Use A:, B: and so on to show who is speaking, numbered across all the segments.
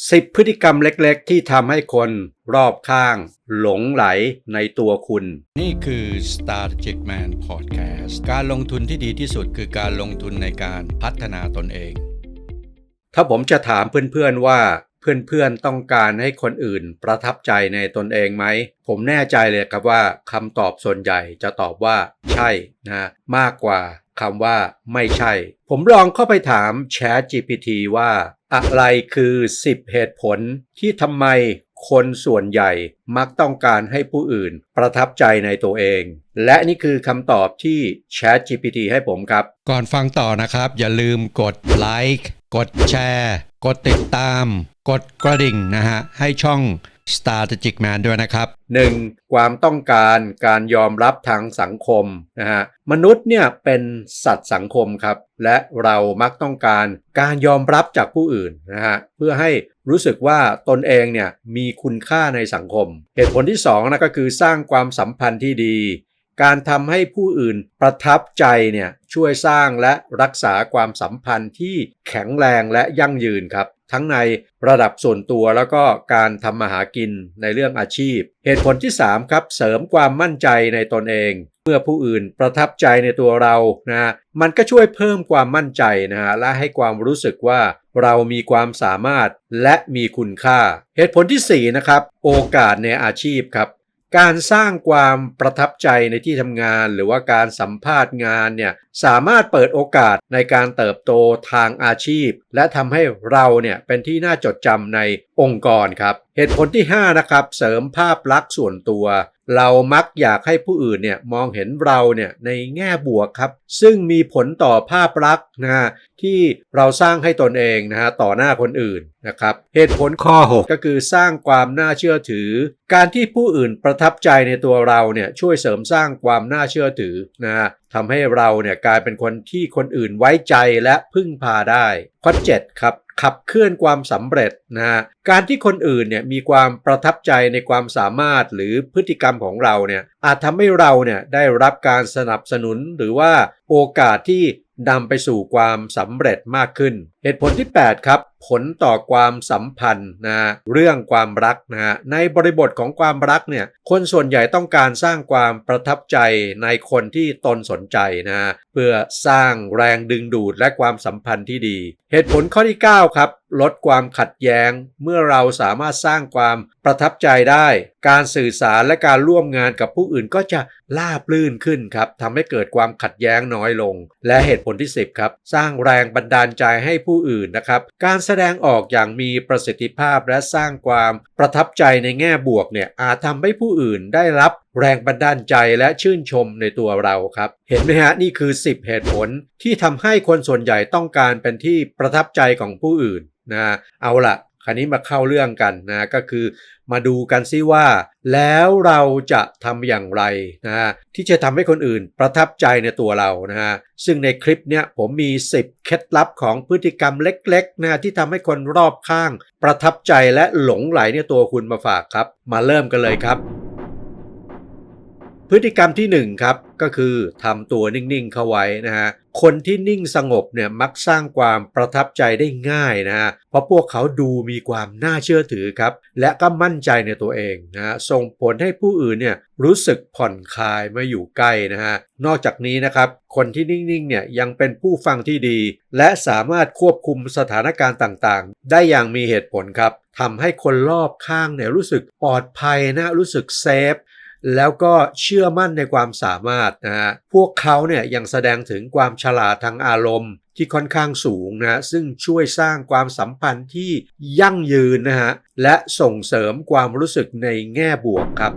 A: 10 พฤติกรรมเล็กๆ ที่ทำให้คนรอบข้าง หลงไหลในตัวคุณ
B: นี่คือ Strategic Man Podcast การลงทุนที่ดีที่สุดคือการลงทุนในการพัฒนาตนเอง
A: ถ้าผมจะถามเพื่อนๆว่าเพื่อนๆต้องการให้คนอื่นประทับใจในตนเองไหม ผมแน่ใจเลยครับว่าคำตอบส่วนใหญ่จะตอบว่า ใช่นะมากกว่าคำว่าไม่ใช่ ผมลองเข้าไปถาม Chat GPT ว่า อะไรคือ 10 เหตุผลที่ทำไมคนส่วนใหญ่มักต้องการให้ผู้อื่นประทับใจในตัวเอง และนี่คือคำตอบที่ Chat GPT ให้ผมครับ
B: ก่อนฟังต่อนะครับ อย่าลืมกดไลค์กดแชร์ กดติดตาม กดกระดิ่งนะฮะ ให้ช่อง Strategic Man ด้วยนะครับ
A: 1. ความต้องการการยอมรับทางสังคมนะฮะมนุษย์เนี่ยเป็นสัตว์สังคมครับ และเรามักต้องการการยอมรับจากผู้อื่นนะฮะเพื่อให้รู้สึกว่าตนเองเนี่ยมีคุณค่าในสังคม เหตุผลที่2นะก็คือสร้างความสัมพันธ์ที่ดีการทำให้ผู้อื่นประทับใจเนี่ยช่วยสร้างและรักษาความสัมพันธ์ที่แข็งแรงและยั่งยืนครับทั้งในระดับส่วนตัวแล้วก็การทำมาหากินในเรื่องอาชีพ เหตุผลที่ 3 ครับ เสริมความมั่นใจในตนเอง เมื่อผู้อื่นประทับใจในตัวเรานะฮะมันก็ช่วยเพิ่มความมั่นใจนะฮะและให้ความรู้สึกว่าเรามีความสามารถและมีคุณค่า เหตุผลที่ 4 นะครับ โอกาสในอาชีพครับ การสร้างความประทับใจในที่ทำงาน หรือว่าการสัมภาษณ์งานเนี่ยสามารถเปิดโอกาสในการเติบโตทางอาชีพ และทำให้เราเนี่ยเป็นที่น่าจดจำในองค์กรครับเหตุผลที่ 5 นะครับ เสริมภาพลักษณ์ส่วนตัว เรามักอยากให้ผู้อื่นเนี่ยมองเห็นเราเนี่ยในแง่บวกครับ ซึ่งมีผลต่อภาพลักษณ์นะฮะที่เราสร้างให้ตนเองนะฮะต่อหน้าคนอื่นนะครับเหตุผลข้อ 6 ก็คือสร้างความน่าเชื่อถือ การที่ผู้อื่นประทับใจในตัวเราเนี่ยช่วยเสริมสร้างความน่าเชื่อถือนะฮะทำให้เราเนี่ยกลายเป็นคนที่คนอื่นไว้ใจและพึ่งพาได้ข้อ7ครับ ขับเคลื่อนความสำเร็จนะฮะการที่คนอื่นเนี่ยมีความประทับใจในความสามารถหรือพฤติกรรมของเราเนี่ยอาจทำให้เราเนี่ยได้รับการสนับสนุนหรือว่าโอกาสที่นำไปสู่ความสำเร็จมากขึ้น เหตุผลที่ 8 ครับ ผลต่อความสัมพันธ์นะเรื่องความรักนะฮะในบริบทของความรักเนี่ยคนส่วนใหญ่ต้องการสร้างความประทับใจในคนที่ตนสนใจนะเพื่อสร้างแรงดึงดูดและความสัมพันธ์ที่ดี เหตุผลข้อที่ 9 ครับ ลดความขัดแย้ง เมื่อเราสามารถสร้างความประทับใจได้ การสื่อสารและการร่วมงานกับผู้อื่นก็จะราบลื่นขึ้นครับทำให้เกิดความขัดแย้งน้อยลง และเหตุผลที่ 10ครับสร้างแรงบันดาลใจให้ผู้อื่นนะครับการแสดงออกอย่างมีประสิทธิภาพและสร้างความประทับใจในแง่บวกเนี่ยอาจทำให้ผู้อื่นได้รับแรงบันดาลใจและชื่นชมในตัวเราครับ เห็นไหมฮะนี่คือ 10 เหตุผลที่ทำให้คนส่วนใหญ่ต้องการเป็นที่ประทับใจของผู้อื่นนะเอาละ คราวนี้มาเข้าเรื่องกันนะก็คือมาดูกันซิว่า แล้วเราจะทำอย่างไรนะฮะที่จะทำให้คนอื่นประทับใจในตัวเรานะฮะซึ่งในคลิปเนี้ยผมมี 10 เคล็ดลับของพฤติกรรมเล็กๆนะที่ทำให้คนรอบข้าง ประทับใจและหลงไหลในตัวคุณมาฝากครับ มาเริ่มกันเลยครับ พฤติกรรมที่1ครับก็คือทำตัวนิ่งๆเข้าไว้นะฮะ คนที่นิ่งสงบเนี่ยมักสร้างความประทับใจได้ง่ายนะฮะเพราะพวกเขาดูมีความน่าเชื่อถือครับ และก็มั่นใจในตัวเองนะฮะส่งผลให้ผู้อื่นเนี่ยรู้สึกผ่อนคลายมื่ออยู่ใกล้นะฮะนอกจากนี้นะครับ คนที่นิ่งๆเนี่ยยังเป็นผู้ฟังที่ดี และสามารถควบคุมสถานการณ์ต่างๆ ได้อย่างมีเหตุผลครับทำให้คนรอบข้างเนี่ยรู้สึกปลอดภัยนะรู้สึกเซฟ แล้วก็เชื่อมั่นในความสามารถนะฮะพวกเขาเนี่ยยังแสดงถึงความฉลาดทางอารมณ์ที่ค่อนข้างสูงนะซึ่งช่วยสร้างความสัมพันธ์ที่ยั่งยืนนะฮะและส่งเสริมความรู้สึกในแง่บวกครับ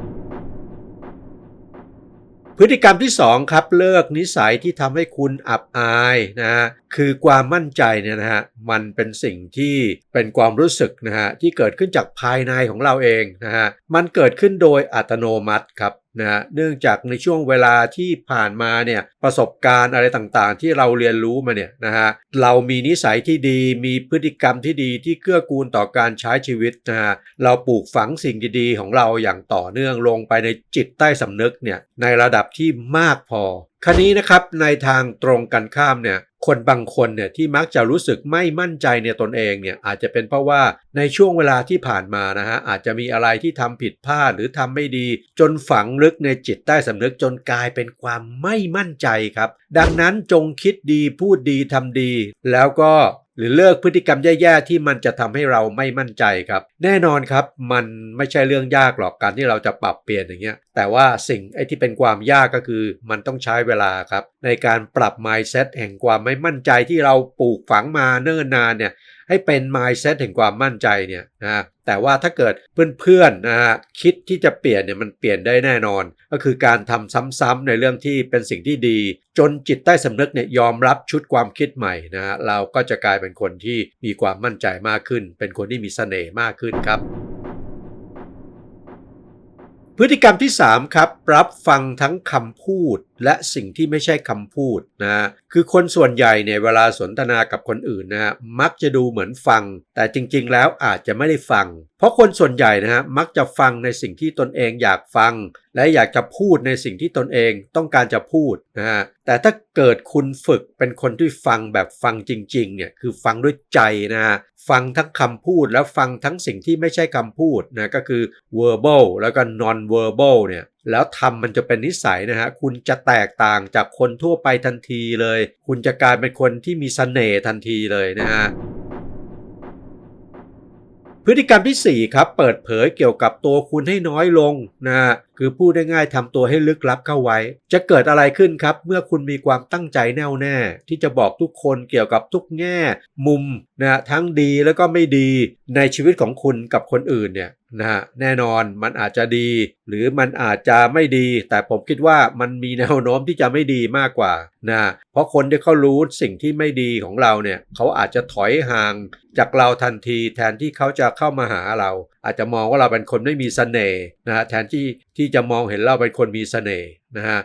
A: พฤติกรรมที่ 2 ครับเลิกนิสัยที่ทำให้คุณอับอายนะฮะ คือความมั่นใจเนี่ยนะฮะมันเป็นสิ่งที่เป็นความรู้สึกนะฮะที่เกิดขึ้นจากภายในของเราเองนะฮะมันเกิดขึ้นโดยอัตโนมัติครับนะฮะเนื่องจากในช่วงเวลาที่ผ่านมาเนี่ยประสบการณ์อะไรต่างๆ ที่เราเรียนรู้มาเนี่ยนะฮะเรามีนิสัยที่ดีมีพฤติกรรมที่ดีที่เกื้อกูลต่อการใช้ชีวิตนะฮะเราปลูกฝังสิ่งดีๆ ของเราอย่างต่อเนื่องลงไปในจิตใต้สำนึกเนี่ยในระดับที่มากพอคันนี้นะครับในทางตรงกันข้ามเนี่ย คนบางคนเนี่ยที่มักจะรู้สึกไม่มั่นใจในตนเองเนี่ยอาจจะเป็นเพราะว่าในช่วงเวลาที่ผ่านมานะฮะอาจจะมีอะไรที่ทำผิดพลาดหรือทำไม่ดี จนฝังลึกในจิตใต้สำนึกจนกลายเป็นความไม่มั่นใจครับ ดังนั้นจงคิดดีพูดดีทำดี แล้วก็ หรือเลิกพฤติกรรมแย่ๆที่มันจะทำให้เราไม่มั่นใจครับ แน่นอนครับมันไม่ใช่เรื่องยากหรอกการที่เราจะปรับเปลี่ยนอย่างเงี้ยแต่ว่าสิ่งไอ้ที่เป็นความยากก็คือ มันต้องใช้เวลาครับ ในการปรับ mindset แห่งความไม่มั่นใจที่เราปลูกฝังมาเนิ่นนานเนี่ย ให้เป็น mindset แห่งความมั่นใจเนี่ยนะแต่ว่าถ้าเกิดเพื่อนๆนะฮะคิดที่จะเปลี่ยนเนี่ยมันเปลี่ยนได้แน่นอน ก็คือการทำซ้ำๆในเรื่องที่เป็นสิ่งที่ดี จนจิตใต้สำนึกเนี่ยยอมรับชุดความคิดใหม่นะฮะเราก็จะกลายเป็นคนที่มีความมั่นใจมากขึ้น เป็นคนที่มีเสน่ห์มากขึ้นครับพฤติกรรมที่ 3 ครับ รับฟังทั้งคำพูดและสิ่งที่ไม่ใช่คำพูดนะฮะคือคนส่วนใหญ่เนี่ยเวลาสนทนากับคนอื่นนะฮะมักจะดูเหมือนฟัง แต่จริงๆ แล้วอาจจะไม่ได้ฟัง เพราะคนส่วนใหญ่นะฮะมักจะฟังในสิ่งที่ตนเองอยากฟัง และอยากจะพูดในสิ่งที่ตนเองต้องการจะพูดนะฮะ แต่ถ้าเกิดคุณฝึกเป็นคนที่ฟังแบบฟังจริงๆ เนี่ยคือฟังด้วยใจนะฮะฟังทั้งคำพูดแล้วฟังทั้งสิ่งที่ไม่ใช่คำพูดนะก็คือ verbal แล้วก็ non verbal เนี่ย แล้วทำมันจะเป็นนิสัยนะฮะคุณจะแตกต่างจากคนทั่วไปทันทีเลย คุณจะกลายเป็นคนที่มีเสน่ห์ทันทีเลยนะฮะพฤติกรรมที่ 4 ครับ เปิดเผยเกี่ยวกับตัวคุณให้น้อยลงนะฮะ คือพูดได้ง่ายทำตัวให้ลึกลับเข้าไว้ จะเกิดอะไรขึ้นครับ เมื่อคุณมีความตั้งใจแน่วแน่ ที่จะบอกทุกคนเกี่ยวกับทุกแง่ มุมนะทั้งดีแล้วก็ไม่ดีในชีวิตของคุณกับคนอื่นเนี่ยนะฮะแน่นอนมันอาจจะดี หรือมันอาจจะไม่ดี แต่ผมคิดว่ามันมีแนวโน้มที่จะไม่ดีมากกว่านะเพราะคนที่เขารู้สิ่งที่ไม่ดีของเราเนี่ยเขาอาจจะถอยห่างจากเราทันที แทนที่เขาจะเข้ามาหาเรา อาจจะมองว่าเราเป็นคนไม่มีเสน่ห์นะฮะแทนที่ ที่จะมองเห็นเราเป็นคนมีเสน่ห์นะฮะ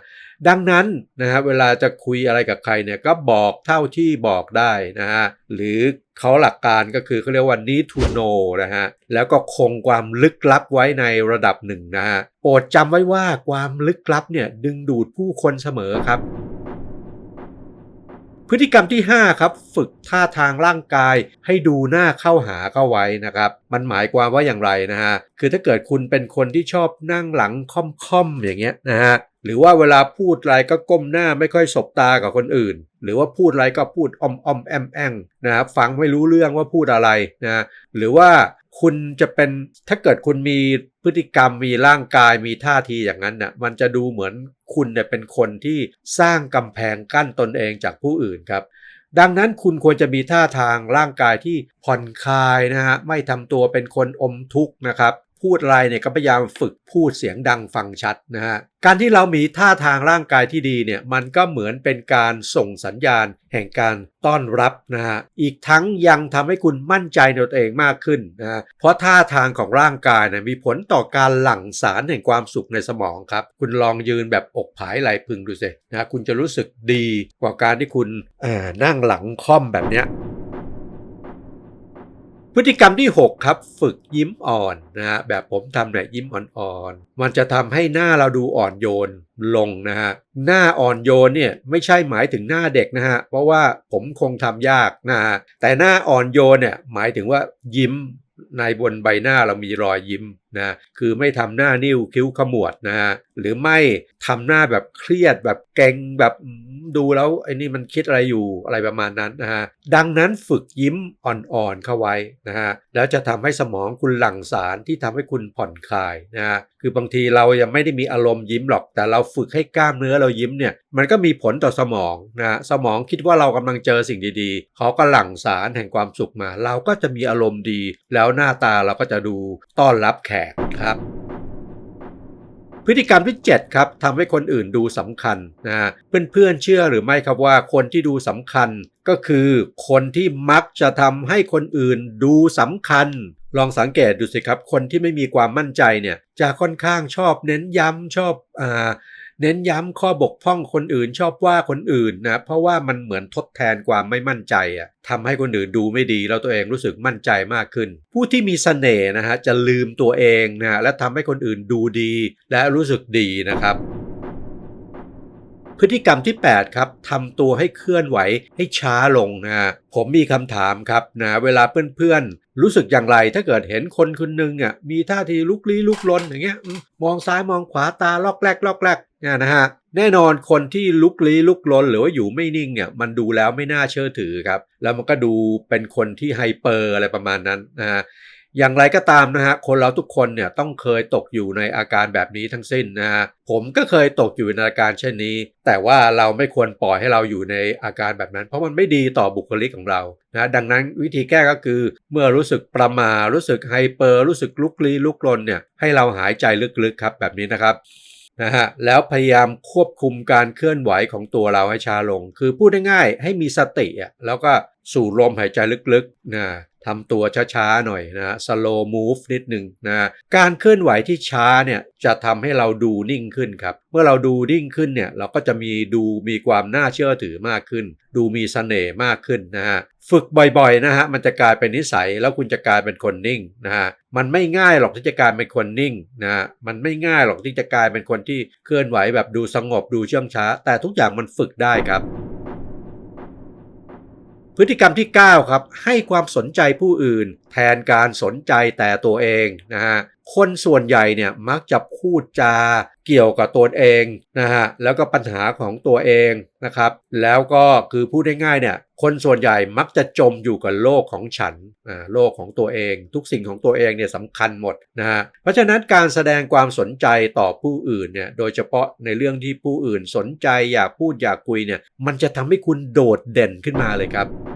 A: ดังนั้นนะฮะเวลาจะคุยอะไรกับใครเนี่ยก็บอกเท่าที่บอกได้นะฮะหรือเขาหลักการก็คือเขาเรียกว่า need to know นะฮะแล้วก็คงความลึกลับไว้ในระดับหนึ่งนะฮะโปรดจำไว้ว่าความลึกลับเนี่ยดึงดูดผู้คนเสมอครับ พฤติกรรมที่ 5 ครับ ฝึกท่าทางร่างกาย ให้ดูหน้าเข้าหาเข้าไว้นะครับ มันหมายความว่าอย่างไรนะฮะ คือถ้าเกิดคุณเป็นคนที่ชอบนั่งหลังค่อมๆอย่างเงี้ยนะฮะ หรือว่าเวลาพูดอะไรก็ก้มหน้าไม่ค่อยสบตากับคนอื่น หรือว่าพูดอะไรก็พูดอมอมแอมแอมนะครับฟังไม่รู้เรื่องว่าพูดอะไรนะ หรือว่า คุณจะเป็นถ้าเกิดคุณมีพฤติกรรมมีร่างกายมีท่าทีอย่างนั้นน่ะมันจะดูเหมือนคุณเนี่ยเป็นคนที่สร้างกำแพงกั้นตนเองจากผู้อื่นครับ ดังนั้นคุณควรจะมีท่าทางร่างกายที่ผ่อนคลายนะฮะไม่ทำตัวเป็นคนอมทุกข์นะครับ พูดอะไรเนี่ยก็พยายามฝึกพูดเสียงดังฟังชัดนะฮะ การที่เรามีท่าทางร่างกายที่ดีเนี่ยมันก็เหมือนเป็นการส่งสัญญาณ แห่งการต้อนรับนะฮะ อีกทั้งยังทำให้คุณมั่นใจในตัวเองมากขึ้นนะฮะ เพราะท่าทางของร่างกายเนี่ยมีผลต่อการหลั่งสารแห่งความสุขในสมองครับ คุณลองยืนแบบอกผายไหลพึงดูสินะคุณจะรู้สึกดีกว่าการที่คุณนั่งหลังค่อมแบบเนี้ย พฤติกรรมที่ 6 ครับ ฝึกยิ้มอ่อนนะฮะแบบผมทำเนี่ยยิ้มอ่อนๆ มันจะทำให้หน้าเราดูอ่อนโยนลงนะฮะหน้าอ่อนโยนเนี่ยไม่ใช่หมายถึงหน้าเด็กนะฮะเพราะว่าผมคงทำยากนะฮะแต่หน้าอ่อนโยนเนี่ยหมายถึงว่ายิ้มในบนใบหน้าเรามีรอยยิ้มนะคือไม่ทำหน้านิ้วคิ้วขมวดนะฮะหรือไม่ทำหน้าแบบเครียดแบบเก่งแบบ ดูแล้วไอ้นี่มันคิดอะไรอยู่อะไรประมาณนั้นนะฮะดังนั้นฝึกยิ้มอ่อนๆเข้าไว้นะฮะแล้วจะทำให้สมองคุณหลั่งสารที่ทำให้คุณผ่อนคลายนะฮะคือบางทีเรายังไม่ได้มีอารมณ์ยิ้มหรอก แต่เราฝึกให้กล้ามเนื้อเรายิ้มเนี่ยมันก็มีผลต่อสมองนะฮะสมองคิดว่าเรากำลังเจอสิ่งดีๆเขาก็หลั่งสารแห่งความสุขมา เราก็จะมีอารมณ์ดี แล้วหน้าตาเราก็จะดูต้อนรับแขกครับ พฤติกรรมที่ 7 ครับทำให้คนอื่นดูสำคัญนะฮะเพื่อนๆเชื่อหรือไม่ครับว่าคนที่ดูสำคัญก็คือคนที่มักจะทำให้คนอื่นดูสำคัญ ลองสังเกตดูสิครับ คนที่ไม่มีความมั่นใจเนี่ยจะค่อนข้างชอบเน้นย้ำชอบอ่า เน้นย้ำข้อบกพร่องคนอื่นชอบว่าคนอื่นนะเพราะว่ามันเหมือนทดแทนความไม่มั่นใจอะทำให้คนอื่นดูไม่ดีแล้วตัวเองรู้สึกมั่นใจมากขึ้น ผู้ที่มีเสน่ห์นะฮะจะลืมตัวเองนะและทำให้คนอื่นดูดี และรู้สึกดีนะครับพฤติกรรมที่ 8 ครับทำตัวให้เคลื่อนไหวให้ช้าลงนะผมมีคำถามครับนะเวลาเพื่อนๆ รู้สึกอย่างไรถ้าเกิดเห็นคนคนหนึ่งอะมีท่าทีลุกลี้ลุกลนอย่างเงี้ยมมองซ้ายมองขวาตาลอกแรกลอกแรก เนี่ยนะฮะแน่นอนคนที่ลุกลี้ลุกลนหรือว่าอยู่ไม่นิ่งเนี่ยมันดูแล้วไม่น่าเชื่อถือครับ แล้วมันก็ดูเป็นคนที่ไฮเปอร์อะไรประมาณนั้นนะฮะอย่างไรก็ตามนะฮะคนเราทุกคนเนี่ยต้องเคยตกอยู่ในอาการแบบนี้ทั้งสิ้นนะฮะผมก็เคยตกอยู่ในอาการเช่นนี้ แต่ว่าเราไม่ควรปล่อยให้เราอยู่ในอาการแบบนั้น เพราะมันไม่ดีต่อบุคลิกของเรานะดังนั้นวิธีแก้ก็คือ เมื่อรู้สึกประมารู้สึกไฮเปอร์รู้สึกลุกลี้ลุกลนเนี่ยให้เราหายใจลึกๆครับแบบนี้นะครับ นะฮะแล้วพยายามควบคุมการเคลื่อนไหวของตัวเราให้ช้าลง คือพูดง่ายๆให้มีสติอะแล้วก็ สูดลมหายใจลึกๆนะทำตัวช้าๆหน่อยนะ slow move นิดหนึ่งนะการเคลื่อนไหวที่ช้าเนี่ยจะทำให้เราดูนิ่งขึ้นครับ เมื่อเราดูนิ่งขึ้นเนี่ยเราก็จะมีดูมีความน่าเชื่อถือมากขึ้น ดูมีเสน่ห์มากขึ้นนะฮะฝึกบ่อยๆนะฮะมันจะกลายเป็นนิสัยแล้วคุณจะกลายเป็นคนนิ่งนะฮะมันไม่ง่ายหรอกที่จะกลายเป็นคนนิ่งนะฮะมันไม่ง่ายหรอกที่จะกลายเป็นคนที่เคลื่อนไหวแบบดูสงบดูเชื่องช้า แต่ทุกอย่างมันฝึกได้ครับ พฤติกรรมที่ 9 ครับ ให้ความสนใจผู้อื่น แทนการสนใจแต่ตัวเองนะฮะคนส่วนใหญ่เนี่ยมักจะพูดจาเกี่ยวกับตัวเองนะฮะแล้วก็ปัญหาของตัวเองนะครับแล้วก็คือพูดง่ายๆเนี่ยคนส่วนใหญ่มักจะจมอยู่กับโลกของฉันอ่าโลกของตัวเอง ทุกสิ่งของตัวเองเนี่ยสำคัญหมดนะฮะเพราะฉะนั้นการแสดงความสนใจต่อผู้อื่นเนี่ยโดยเฉพาะในเรื่องที่ผู้อื่นสนใจอยากพูดอยากคุยเนี่ยมันจะทำให้คุณโดดเด่นขึ้นมาเลยครับ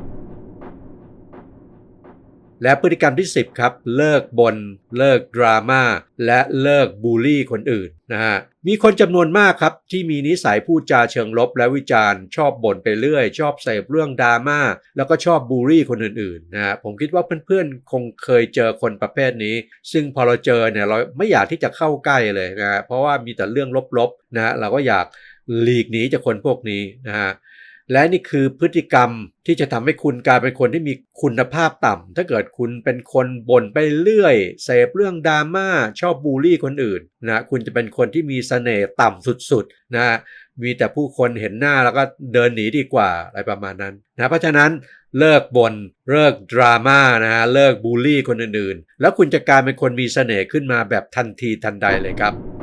A: และพฤติกรรมที่ 10 ครับ เลิกบน เลิกดราม่าและเลิกบูลลี่คนอื่นนะฮะมีคนจำนวนมากครับ ที่มีนิสัยพูดจาเชิงลบและวิจารณ์ ชอบบ่นไปเรื่อย ชอบเสพเรื่องดราม่าแล้วก็ชอบบูลลี่คนอื่นๆนะฮะผมคิดว่าเพื่อนๆ คงเคยเจอคนประเภทนี้ ซึ่งพอเราเจอเนี่ยเราไม่อยากที่จะเข้าใกล้เลยนะฮะเพราะว่ามีแต่เรื่องลบๆนะฮะเราก็อยากหลีกหนีจากคนพวกนี้นะฮะ และนี่คือพฤติกรรมที่จะทำให้คุณกลายเป็นคนที่มีคุณภาพต่ำถ้าเกิดคุณเป็นคนบ่นไปเรื่อยเสพเรื่องดราม่าชอบบูลลี่คนอื่นนะคุณจะเป็นคนที่มีเสน่ห์ต่ำสุดๆนะมีแต่ผู้คนเห็นหน้าแล้วก็เดินหนีดีกว่าอะไรประมาณนั้นนะเพราะฉะนั้นเลิกบน่นเลิกดราม่านะฮะเลิกบูลลี่คนอื่นๆ แล้วคุณจะกลายเป็นคนมีเสน่ห์ขึ้นมาแบบทันทีทันใดเลยครับ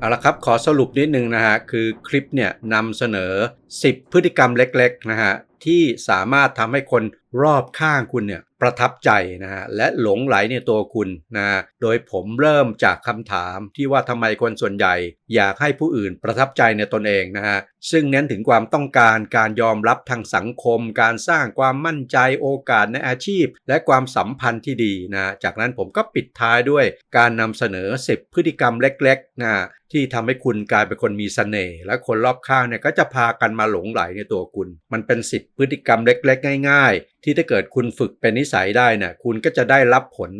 A: เอาละครับ ขอสรุปนิดนึงนะฮะ คือคลิปเนี่ยนำเสนอ 10 พฤติกรรมเล็กๆนะฮะ ที่สามารถทำให้คน รอบข้างคุณเนี่ยประทับใจนะฮะและหลงไหลในตัวคุณนะฮะโดยผมเริ่มจากคำถามที่ว่าทำไมคนส่วนใหญ่ อยากให้ผู้อื่นประทับใจในตนเองนะฮะซึ่งเน้นถึงความต้องการการยอมรับทางสังคม การสร้างความมั่นใจโอกาสในอาชีพ และความสัมพันธ์ที่ดีนะจากนั้นผมก็ปิดท้ายด้วยการนำเสนอ 10 พฤติกรรมเล็กๆนะที่ทำให้คุณกลายเป็นคนมีเสน่ห์และคนรอบข้างเนี่ยก็จะพากันมาหลงไหลในตัวคุณ มันเป็น 10 พฤติกรรมเล็ก ๆ ง่ายที่ถ้าเกิดคุณฝึกเป็นนิสัยได้เนี่ยคุณก็จะได้รับผล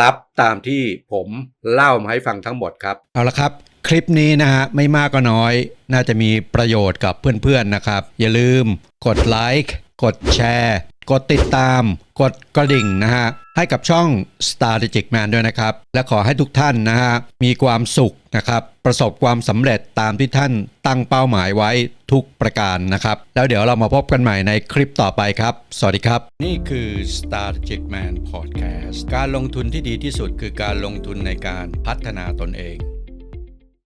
A: ลัพธ์ตามที่ผมเล่ามาให้ฟังทั้งหมดครับ
B: เอาละครับ คลิปนี้นะฮะไม่มากก็น้อย น่าจะมีประโยชน์กับเพื่อนๆนะครับ อย่าลืมกดไลค์กดแชร์ กดติดตาม กดกระดิ่งนะฮะ ให้กับช่อง Strategic Man ด้วยนะครับ และขอให้ทุกท่านนะฮะ มีความสุขนะครับ ประสบความสำเร็จตามที่ท่านตั้งเป้าหมายไว้ทุกประการนะครับ แล้วเดี๋ยวเรามาพบกันใหม่ในคลิปต่อไปครับ สวัสดีครับ นี่คือ Strategic Man Podcast การลงทุนที่ดีที่สุดคือการลงทุนในการพัฒนาตนเอง